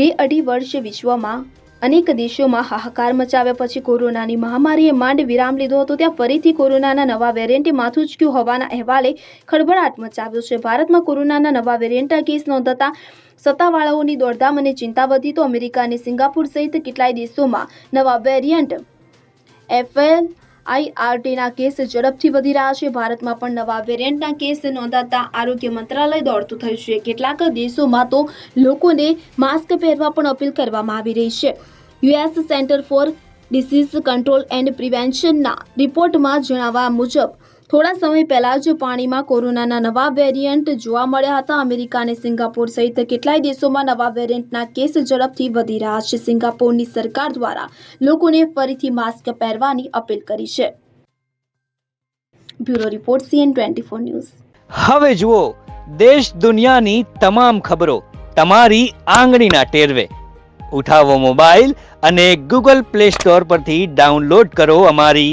બે અઢી વર્ષ વિશ્વમાં અનેક દેશોમાં હાહાકાર મચાવ્યા પછી કોરોનાની મહામારીએ માંડ વિરામ લીધો હતો. ત્યાં ફરીથી કોરોનાના નવા વેરિયન્ટે માથું ઉચક્યું હોવાના અહેવાલે ખળભળાટ મચાવ્યો છે. ભારતમાં કોરોનાના નવા વેરિયન્ટના કેસ નોંધાતા સત્તાવાળાઓની દોડધામ અને ચિંતા વધી તો અમેરિકા અને સિંગાપુર સહિત કેટલાય દેશોમાં નવા વેરિયન્ટ એફએલ આઈઆરટીના કેસ ઝડપથી વધી રહ્યા છે. ભારતમાં પણ નવા વેરિયન્ટના કેસ નોંધાતા આરોગ્ય મંત્રાલય દોડતું થયું છે. કેટલાક દેશોમાં તો લોકોને માસ્ક પહેરવા પણ અપીલ કરવામાં આવી રહી છે. US centre for disease control and પ્રિવેન્શનના રિપોર્ટમાં જણાવ્યા મુજબ થોડા સમય પહેલા જ પાણીમાં કોરોનાના નવા વેરિયન્ટ જોવા મળ્યા હતા. અમેરિકા અને સિંગાપોર સહિત કેટલાય દેશોમાં નવા વેરિયન્ટના કેસ ઝડપથી વધી રહ્યા છે. સિંગાપોરની સરકાર દ્વારા લોકોને ફરીથી માસ્ક પહેરવાની અપીલ કરી છે. Bureau report, CN twenty four news. હવે જુઓ, દેશ દુનિયાની તમામ ખબરો તમારી આંગળીના ટેરવે. ઉઠાવો મોબાઈલ અને ગૂગલ પ્લે સ્ટોર પરથી ડાઉનલોડ કરો અમારી